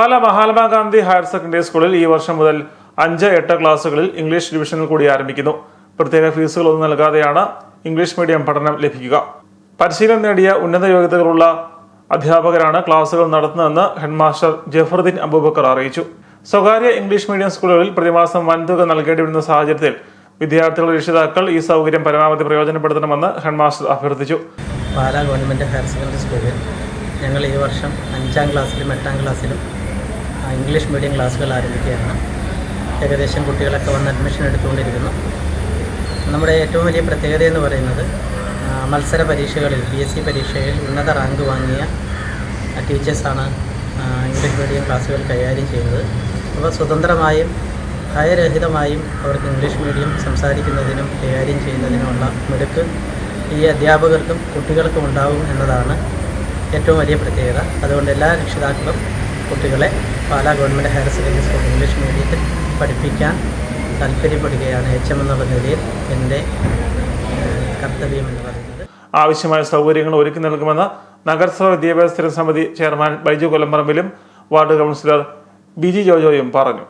പാല Mahatma Gandhi higher secondary സ്കൂളിൽ ഈ വർഷം മുതൽ അഞ്ച് എട്ട് ക്ലാസ്സുകളിൽ ഇംഗ്ലീഷ് ഡിവിഷനിൽ കൂടി ആരംഭിക്കുന്നു. പ്രത്യേക ഫീസുകളൊന്നും നൽകാതെയാണ് ഇംഗ്ലീഷ് മീഡിയം പഠനം ലഭിക്കുക. പരിശീലനം നേടിയ ഉന്നത യോഗ്യതകളുള്ള അധ്യാപകരാണ് ക്ലാസുകൾ നടത്തുന്നതെന്ന് ഹെഡ്മാസ്റ്റർ ജഫറുദ്ദീൻ അബൂബക്കർ അറിയിച്ചു. സ്വകാര്യ ഇംഗ്ലീഷ് മീഡിയം സ്കൂളുകളിൽ പ്രതിമാസം വൻതുക നൽകേണ്ടി വരുന്ന സാഹചര്യത്തിൽ വിദ്യാർത്ഥികളുടെ രക്ഷിതാക്കൾ ഈ സൗകര്യം പരമാവധി പ്രയോജനപ്പെടുത്തണമെന്ന് ഹെഡ്മാസ്റ്റർ അഭ്യർത്ഥിച്ചു. പാലാ ഗവൺമെന്റ് ഹയർ സെക്കൻഡറി സ്കൂളിൽ ഞങ്ങൾ ഈ വർഷം അഞ്ചാം ക്ലാസ്സിലും എട്ടാം ക്ലാസ്സിലും ഇംഗ്ലീഷ് മീഡിയം ക്ലാസ്സുകൾ ആരംഭിക്കുകയാണ്. ഏകദേശം കുട്ടികളൊക്കെ വന്ന് അഡ്മിഷൻ എടുത്തുകൊണ്ടിരിക്കുന്നു. നമ്മുടെ ഏറ്റവും വലിയ പ്രത്യേകത എന്ന് പറയുന്നത് മത്സര പരീക്ഷകളിൽ പി എസ് സി പരീക്ഷയിൽ ഉന്നത റാങ്ക് വാങ്ങിയ ടീച്ചേഴ്സാണ് ഇംഗ്ലീഷ് മീഡിയം ക്ലാസ്സുകൾ കൈകാര്യം ചെയ്യുന്നത്. അപ്പോൾ സ്വതന്ത്രമായും ഭയരഹിതമായും അവർക്ക് ഇംഗ്ലീഷ് മീഡിയം സംസാരിക്കുന്നതിനും കൈകാര്യം ചെയ്യുന്നതിനുമുള്ള മിടുക്ക് ഈ അധ്യാപകർക്കും കുട്ടികൾക്കും ഉണ്ടാവും എന്നതാണ് ഏറ്റവും വലിയ പ്രത്യേകത. അതുകൊണ്ട് എല്ലാ രക്ഷിതാക്കളും കുട്ടികളെ Pala government higher secondary school English മീഡിയത്തിൽ പഠിപ്പിക്കാൻ താല്പര്യപ്പെടുകയാണ് എച്ച് എം എന്നുള്ള നിലയിൽ എന്റെ കർത്തവ്യം എന്ന് പറയുന്നത്. ആവശ്യമായ സൗകര്യങ്ങൾ ഒരുക്കി നൽകുമെന്ന് നഗരസഭ വിദ്യാഭ്യാസ സ്ഥിരം സമിതി ചെയർമാൻ ബൈജു കൊല്ലംപറമ്പിലും വാർഡ് കൗൺസിലർ ബി ജി ജോജോയും പറഞ്ഞു.